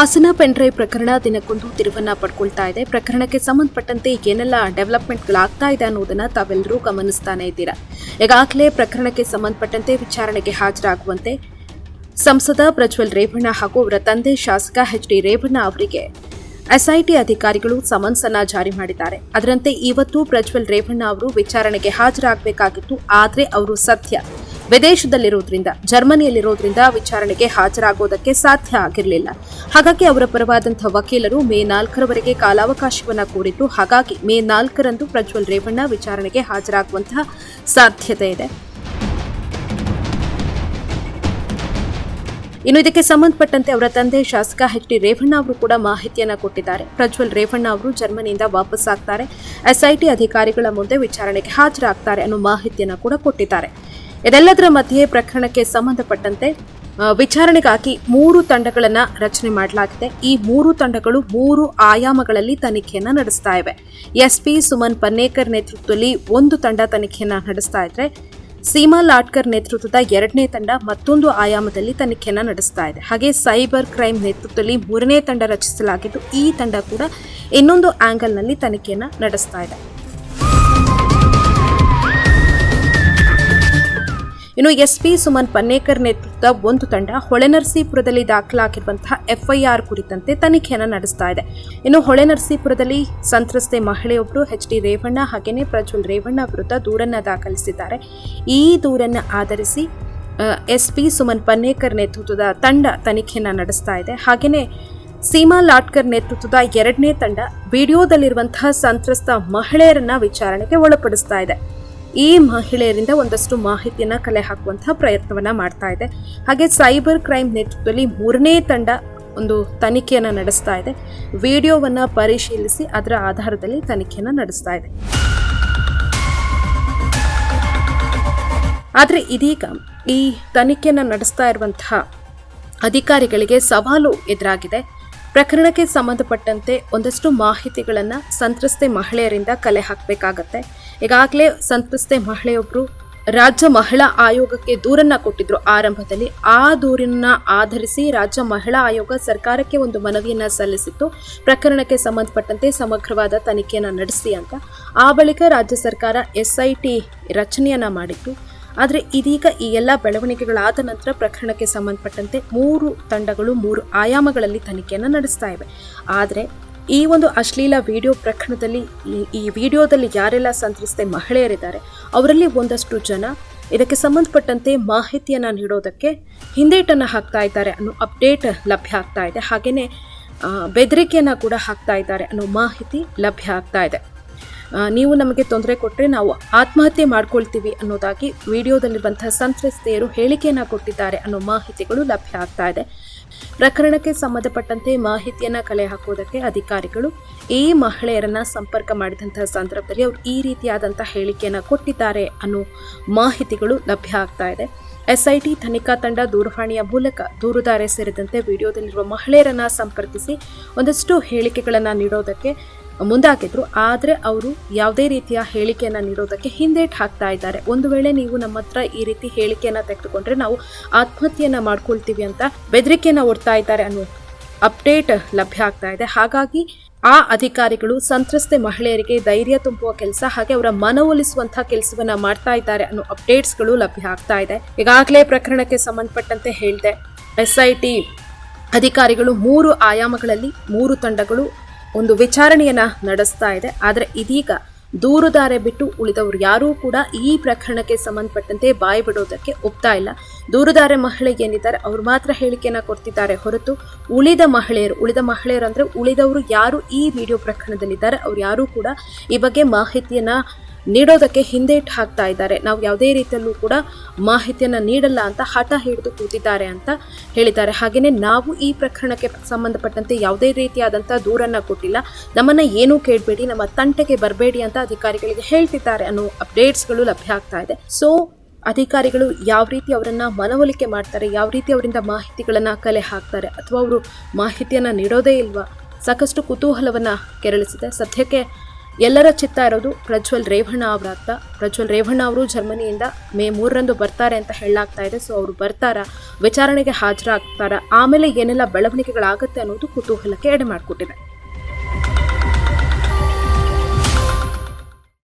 Hassan pen drive ಪ್ರಕರಣ ದಿನಕ್ಕೊಂದು ತಿರುವನ್ನ ಪಡ್ಕೊಳ್ತಾ ಇದೆ. ಪ್ರಕರಣಕ್ಕೆ ಸಂಬಂಧಪಟ್ಟಂತೆ ಏನೆಲ್ಲ ಡೆವಲಪ್ಮೆಂಟ್ಗಳಾಗ್ತಾ ಇದೆ ಅನ್ನೋದನ್ನ ತಾವೆಲ್ಲರೂ ಗಮನಿಸ್ತಾನೆ ಇದ್ದೀರಾ? ಈಗಾಗಲೇ ಪ್ರಕರಣಕ್ಕೆ ಸಂಬಂಧಪಟ್ಟಂತೆ ವಿಚಾರಣೆಗೆ ಹಾಜರಾಗುವಂತೆ ಸಂಸದ ಪ್ರಜ್ವಲ್ ರೇವಣ್ಣ ಹಾಗೂ ಅವರ ತಂದೆ ಶಾಸಕ ಎಚ್ ಡಿ ರೇವಣ್ಣ ಅವರಿಗೆ ಎಸ್ಐಟಿ ಅಧಿಕಾರಿಗಳು ಸಮನ್ಸ್ ಅನ್ನ ಜಾರಿ ಮಾಡಿದ್ದಾರೆ. ಅದರಂತೆ ಇವತ್ತು ಪ್ರಜ್ವಲ್ ರೇವಣ್ಣ ಅವರು ವಿಚಾರಣೆಗೆ ಹಾಜರಾಗಬೇಕಾಗಿತ್ತು, ಆದರೆ ಅವರು ಸದ್ಯ ವಿದೇಶದಲ್ಲಿರೋದ್ರಿಂದ ಜರ್ಮನಿಯಲ್ಲಿರೋದ್ರಿಂದ ವಿಚಾರಣೆಗೆ ಹಾಜರಾಗೋದಕ್ಕೆ ಸಾಧ್ಯ ಆಗಿರಲಿಲ್ಲ. ಹಾಗಾಗಿ ಅವರ ಪರವಾದಂತಹ ವಕೀಲರು ಮೇ ನಾಲ್ಕರವರೆಗೆ ಕಾಲಾವಕಾಶವನ್ನು ಕೋರಿದ್ದು ಹಾಗಾಗಿ ಮೇ ನಾಲ್ಕರಂದು ಪ್ರಜ್ವಲ್ ರೇವಣ್ಣ ವಿಚಾರಣೆಗೆ ಹಾಜರಾಗುವಂತಹ ಸಾಧ್ಯತೆ ಇದೆ. ಇನ್ನು ಇದಕ್ಕೆ ಸಂಬಂಧಪಟ್ಟಂತೆ ಅವರ ತಂದೆ ಶಾಸಕ ಎಚ್ ಡಿ ರೇವಣ್ಣ ಅವರು ಕೂಡ ಮಾಹಿತಿಯನ್ನ ಕೊಟ್ಟಿದ್ದಾರೆ. ಪ್ರಜ್ವಲ್ ರೇವಣ್ಣ ಅವರು ಜರ್ಮನಿಯಿಂದ ವಾಪಸ್ ಆಗ್ತಾರೆ ಎಸ್ಐಟಿ ಅಧಿಕಾರಿಗಳ ಮುಂದೆ ವಿಚಾರಣೆಗೆ ಹಾಜರಾಗ್ತಾರೆ ಅನ್ನೋ ಮಾಹಿತಿಯನ್ನ ಕೂಡ ಕೊಟ್ಟಿದ್ದಾರೆ. ಇದೆಲ್ಲದರ ಮಧ್ಯೆ ಪ್ರಕರಣಕ್ಕೆ ಸಂಬಂಧಪಟ್ಟಂತೆ ವಿಚಾರಣೆಗಾಗಿ ಮೂರು ತಂಡಗಳನ್ನ ರಚನೆ ಮಾಡಲಾಗಿದೆ. ಈ ಮೂರು ತಂಡಗಳು ಮೂರು ಆಯಾಮಗಳಲ್ಲಿ ತನಿಖೆಯನ್ನ ನಡೆಸ್ತಾ ಇವೆ. ಎಸ್ಪಿ ಸುಮನ್ ಪನ್ನೇಕರ್ ನೇತೃತ್ವದಲ್ಲಿ ಒಂದು ತಂಡ ತನಿಖೆಯನ್ನ ನಡೆಸ್ತಾ ಇದ್ರೆ, ಸೀಮಾ ಲಾಟ್ಕರ್ ನೇತೃತ್ವದ ಎರಡನೇ ತಂಡ ಮತ್ತೊಂದು ಆಯಾಮದಲ್ಲಿ ತನಿಖೆಯನ್ನ ನಡೆಸ್ತಾ ಇದೆ. ಹಾಗೆ ಸೈಬರ್ ಕ್ರೈಮ್ ನೇತೃತ್ವದಲ್ಲಿ ಮೂರನೇ ತಂಡ ರಚಿಸಲಾಗಿದ್ದು, ಈ ತಂಡ ಕೂಡ ಇನ್ನೊಂದು ಆಂಗಲ್ನಲ್ಲಿ ತನಿಖೆಯನ್ನ ನಡೆಸ್ತಾ ಇದೆ. ಇನ್ನು ಎಸ್ಪಿ ಸುಮನ್ ಪನ್ನೇಕರ್ ನೇತೃತ್ವದ ಒಂದು ತಂಡ ಹೊಳೆನರಸೀಪುರದಲ್ಲಿ ದಾಖಲಾಗಿರುವಂತಹ ಎಫ್ಐಆರ್ ಕುರಿತಂತೆ ತನಿಖೆಯನ್ನು ನಡೆಸ್ತಾ ಇದೆ. ಇನ್ನು ಹೊಳೆನರಸೀಪುರದಲ್ಲಿ ಸಂತ್ರಸ್ತೆ ಮಹಿಳೆಯೊಬ್ಬರು ಎಚ್ ಡಿ ರೇವಣ್ಣ ಹಾಗೆಯೇ ಪ್ರಜ್ವಲ್ ರೇವಣ್ಣ ವಿರುದ್ಧ ದೂರನ್ನು ದಾಖಲಿಸಿದ್ದಾರೆ. ಈ ದೂರನ್ನು ಆಧರಿಸಿ ಎಸ್ಪಿ ಸುಮನ್ ಪನ್ನೇಕರ್ ನೇತೃತ್ವದ ತಂಡ ತನಿಖೆಯನ್ನು ನಡೆಸ್ತಾ ಇದೆ. ಹಾಗೆಯೇ ಸೀಮಾ ಲಾಟ್ಕರ್ ನೇತೃತ್ವದ ಎರಡನೇ ತಂಡ ವಿಡಿಯೋದಲ್ಲಿರುವಂತಹ ಸಂತ್ರಸ್ತ ಮಹಿಳೆಯರನ್ನ ವಿಚಾರಣೆಗೆ ಒಳಪಡಿಸ್ತಾ ಇದೆ. ಈ ಮಹಿಳೆಯರಿಂದ ಒಂದಷ್ಟು ಮಾಹಿತಿಯನ್ನು ಕಲೆ ಹಾಕುವಂತಹ ಪ್ರಯತ್ನವನ್ನ ಮಾಡ್ತಾ ಇದೆ. ಹಾಗೆ ಸೈಬರ್ ಕ್ರೈಮ್ ನೇತೃತ್ವದಲ್ಲಿ ಮೂರನೇ ತಂಡ ಒಂದು ತನಿಖೆಯನ್ನು ನಡೆಸ್ತಾ ಇದೆ. ವಿಡಿಯೋವನ್ನ ಪರಿಶೀಲಿಸಿ ಅದರ ಆಧಾರದಲ್ಲಿ ತನಿಖೆಯನ್ನು ನಡೆಸ್ತಾ ಇದೆ. ಆದರೆ ಇದೀಗ ಈ ತನಿಖೆಯನ್ನು ನಡೆಸ್ತಾ ಇರುವಂತಹ ಅಧಿಕಾರಿಗಳಿಗೆ ಸವಾಲು ಎದುರಾಗಿದೆ. ಪ್ರಕರಣಕ್ಕೆ ಸಂಬಂಧಪಟ್ಟಂತೆ ಒಂದಷ್ಟು ಮಾಹಿತಿಗಳನ್ನು ಸಂತ್ರಸ್ತೆ ಮಹಿಳೆಯರಿಂದ ಕಲೆ ಹಾಕಬೇಕಾಗತ್ತೆ. ಈಗಾಗಲೇ ಸಂತ್ರಸ್ತೆ ಮಹಿಳೆಯೊಬ್ಬರು ರಾಜ್ಯ ಮಹಿಳಾ ಆಯೋಗಕ್ಕೆ ದೂರನ್ನ ಕೊಟ್ಟಿದ್ರು ಆರಂಭದಲ್ಲಿ. ಆ ದೂರನ್ನ ಆಧರಿಸಿ ರಾಜ್ಯ ಮಹಿಳಾ ಆಯೋಗ ಸರ್ಕಾರಕ್ಕೆ ಒಂದು ಮನವಿಯನ್ನ ಸಲ್ಲಿಸಿತ್ತು. ಪ್ರಕರಣಕ್ಕೆ ಸಂಬಂಧಪಟ್ಟಂತೆ ಸಮಗ್ರವಾದ ತನಿಖೆಯನ್ನು ನಡೆಸಿ ಅಂತ. ಆ ಬಳಿಕ ರಾಜ್ಯ ಸರ್ಕಾರ ಎಸ್ ಐ ಟಿ ರಚನೆಯನ್ನ ಮಾಡಿತ್ತು. ಆದರೆ ಇದೀಗ ಈ ಎಲ್ಲ ಬೆಳವಣಿಗೆಗಳಾದ ನಂತರ ಪ್ರಕರಣಕ್ಕೆ ಸಂಬಂಧಪಟ್ಟಂತೆ ಮೂರು ತಂಡಗಳು, ಮೂರು ಆಯಾಮಗಳಲ್ಲಿ ತನಿಖೆಯನ್ನು ನಡೆಸ್ತಾ ಇವೆ. ಆದರೆ ಈ ಒಂದು ಅಶ್ಲೀಲ ವಿಡಿಯೋ ಪ್ರಕರಣದಲ್ಲಿ ಈ- ವಿಡಿಯೋದಲ್ಲಿ ಯಾರೆಲ್ಲ ಸಂತ್ರಸ್ತೆ ಮಹಿಳೆಯರಿದ್ದಾರೆ, ಅವರಲ್ಲಿ ಒಂದಷ್ಟು ಜನ ಇದಕ್ಕೆ ಸಂಬಂಧಪಟ್ಟಂತೆ ಮಾಹಿತಿಯನ್ನು ನೀಡೋದಕ್ಕೆ ಹಿಂದೇಟನ್ನು ಹಾಕ್ತಾ ಇದ್ದಾರೆ ಅನ್ನೋ ಅಪ್ಡೇಟ್ ಲಭ್ಯ ಆಗ್ತಾ ಇದೆ. ಹಾಗೆಯೇ ಬೆದರಿಕೆಯನ್ನು ಕೂಡ ಹಾಕ್ತಾ ಇದ್ದಾರೆ ಅನ್ನೋ ಮಾಹಿತಿ ಲಭ್ಯ ಆಗ್ತಾ ಇದೆ. ನೀವು ನಮಗೆ ತೊಂದರೆ ಕೊಟ್ಟರೆ ನಾವು ಆತ್ಮಹತ್ಯೆ ಮಾಡ್ಕೊಳ್ತೀವಿ ಅನ್ನೋದಾಗಿ ವಿಡಿಯೋದಲ್ಲಿರುವಂತಹ ಸಂತ್ರಸ್ತೆಯರು ಹೇಳಿಕೆಯನ್ನು ಕೊಟ್ಟಿದ್ದಾರೆ ಅನ್ನೋ ಮಾಹಿತಿಗಳು ಲಭ್ಯ ಆಗ್ತಾ ಇದೆ. ಪ್ರಕರಣಕ್ಕೆ ಸಂಬಂಧಪಟ್ಟಂತೆ ಮಾಹಿತಿಯನ್ನ ಕಲೆ ಹಾಕುವುದಕ್ಕೆ ಅಧಿಕಾರಿಗಳು ಈ ಮಹಿಳೆಯರನ್ನ ಸಂಪರ್ಕ ಮಾಡಿದಂತಹ ಸಂದರ್ಭದಲ್ಲಿ ಅವರು ಈ ರೀತಿಯಾದಂತಹ ಹೇಳಿಕೆಯನ್ನ ಕೊಟ್ಟಿದ್ದಾರೆ ಅನ್ನೋ ಮಾಹಿತಿಗಳು ಲಭ್ಯ ಆಗ್ತಾ ಇದೆ. ಎಸ್ಐಟಿ ತನಿಖಾ ತಂಡ ದೂರವಾಣಿಯ ಮೂಲಕ ದೂರುದಾರೆ ಸೇರಿದಂತೆ ವಿಡಿಯೋದಲ್ಲಿರುವ ಮಹಿಳೆಯರನ್ನ ಸಂಪರ್ಕಿಸಿ ಒಂದಷ್ಟು ಹೇಳಿಕೆಗಳನ್ನು ನೀಡೋದಕ್ಕೆ ಮುಂದಾಗಿದ್ರು ಆದರೆ ಅವರು ಯಾವುದೇ ರೀತಿಯ ಹೇಳಿಕೆಯನ್ನು ನೀಡೋದಕ್ಕೆ ಹಿಂದೇಟ್ ಹಾಕ್ತಾ ಇದ್ದಾರೆ. ಒಂದು ವೇಳೆ ನೀವು ನಮ್ಮ ಹತ್ರ ಈ ರೀತಿ ಹೇಳಿಕೆಯನ್ನು ತೆಗೆದುಕೊಂಡ್ರೆ ನಾವು ಆತ್ಮಹತ್ಯೆಯನ್ನ ಮಾಡ್ಕೊಳ್ತೀವಿ ಅಂತ ಬೆದರಿಕೆಯನ್ನ ಒಡ್ತಾ ಇದ್ದಾರೆ ಅನ್ನೋ ಅಪ್ಡೇಟ್ ಲಭ್ಯ ಆಗ್ತಾ ಇದೆ. ಹಾಗಾಗಿ ಆ ಅಧಿಕಾರಿಗಳು, ಸಂತ್ರಸ್ತೆ ಮಹಿಳೆಯರಿಗೆ ಧೈರ್ಯ ತುಂಬುವ ಕೆಲಸ, ಹಾಗೆ ಅವರ ಮನವೊಲಿಸುವಂತಹ ಕೆಲಸವನ್ನ ಮಾಡ್ತಾ ಇದ್ದಾರೆ ಅನ್ನೋ ಅಪ್ಡೇಟ್ಸ್ಗಳು ಲಭ್ಯ ಆಗ್ತಾ ಇದೆ. ಈಗಾಗಲೇ ಪ್ರಕರಣಕ್ಕೆ ಸಂಬಂಧಪಟ್ಟಂತೆ ಹೇಳಿದೆ, ಎಸ್ಐಟಿ ಅಧಿಕಾರಿಗಳು ಮೂರು ಆಯಾಮಗಳಲ್ಲಿ ಮೂರು ತಂಡಗಳು ಒಂದು ವಿಚಾರಣೆಯನ್ನು ನಡೆಸ್ತಾ ಇದೆ. ಆದರೆ ಇದೀಗ ದೂರುದಾರೆ ಬಿಟ್ಟು ಉಳಿದವರು ಯಾರೂ ಕೂಡ ಈ ಪ್ರಕರಣಕ್ಕೆ ಸಂಬಂಧಪಟ್ಟಂತೆ ಬಾಯಿ ಬಿಡೋದಕ್ಕೆ ಒಪ್ತಾ ಇಲ್ಲ. ದೂರುದಾರೆ ಮಹಿಳೆ ಏನಿದ್ದಾರೆ ಅವ್ರು ಮಾತ್ರ ಹೇಳಿಕೆಯನ್ನ ಕೊಡ್ತಿದ್ದಾರೆ ಹೊರತು ಉಳಿದ ಮಹಿಳೆಯರು ಉಳಿದ ಮಹಿಳೆಯರು ಅಂದರೆ ಉಳಿದವರು ಯಾರು ಈ ವಿಡಿಯೋ ಪ್ರಕರಣದಲ್ಲಿದ್ದಾರೆ, ಅವ್ರು ಯಾರೂ ಕೂಡ ಈ ಬಗ್ಗೆ ಮಾಹಿತಿಯನ್ನ ನೀಡೋದಕ್ಕೆ ಹಿಂದೇಟ್ ಹಾಕ್ತಾ ಇದ್ದಾರೆ. ನಾವು ಯಾವುದೇ ರೀತಿಯಲ್ಲೂ ಕೂಡ ಮಾಹಿತಿಯನ್ನು ನೀಡಲ್ಲ ಅಂತ ಹಠ ಹಿಡಿದು ಕೂತಿದ್ದಾರೆ ಅಂತ ಹೇಳಿದ್ದಾರೆ. ಹಾಗೆಯೇ ನಾವು ಈ ಪ್ರಕರಣಕ್ಕೆ ಸಂಬಂಧಪಟ್ಟಂತೆ ಯಾವುದೇ ರೀತಿಯಾದಂಥ ದೂರನ್ನು ಕೊಟ್ಟಿಲ್ಲ. ನಮ್ಮನ್ನು ಏನೂ ಕೇಳಬೇಡಿ, ನಮ್ಮ ತಂಟೆಗೆ ಬರಬೇಡಿ ಅಂತ ಅಧಿಕಾರಿಗಳಿಗೆ ಹೇಳ್ತಿದ್ದಾರೆ ಅನ್ನೋ ಅಪ್ಡೇಟ್ಸ್ಗಳು ಲಭ್ಯ ಆಗ್ತಾ ಇದೆ. ಸೊ ಅಧಿಕಾರಿಗಳು ಯಾವ ರೀತಿ ಅವರನ್ನು ಮನವೊಲಿಕೆ ಮಾಡ್ತಾರೆ, ಯಾವ ರೀತಿ ಅವರಿಂದ ಮಾಹಿತಿಗಳನ್ನು ಕಲೆ ಹಾಕ್ತಾರೆ ಅಥವಾ ಅವರು ಮಾಹಿತಿಯನ್ನು ನೀಡೋದೇ ಇಲ್ವಾ, ಸಾಕಷ್ಟು ಕುತೂಹಲವನ್ನು ಕೆರಳಿಸಿದೆ. ಸದ್ಯಕ್ಕೆ ಎಲ್ಲರ ಚಿತ್ತ ಇರೋದು ಪ್ರಜ್ವಲ್ ರೇವಣ್ಣ ಅವರಾಗ್ತಾ ಪ್ರಜ್ವಲ್ ರೇವಣ್ಣ ಅವರು ಜರ್ಮನಿಯಿಂದ ಮೇ ಮೂರರಂದು ಬರ್ತಾರೆ ಅಂತ ಹೇಳಲಾಗ್ತಾ ಇದೆ. ಸೊ ಅವರು ಬರ್ತಾರಾ, ವಿಚಾರಣೆಗೆ ಹಾಜರಾಗ್ತಾರ. ಆಮೇಲೆ ಏನೆಲ್ಲ ಬೆಳವಣಿಗೆಗಳಾಗುತ್ತೆ ಅನ್ನೋದು ಕುತೂಹಲಕ್ಕೆ ಎಡೆ ಮಾಡಿಕೊಟ್ಟಿದೆ.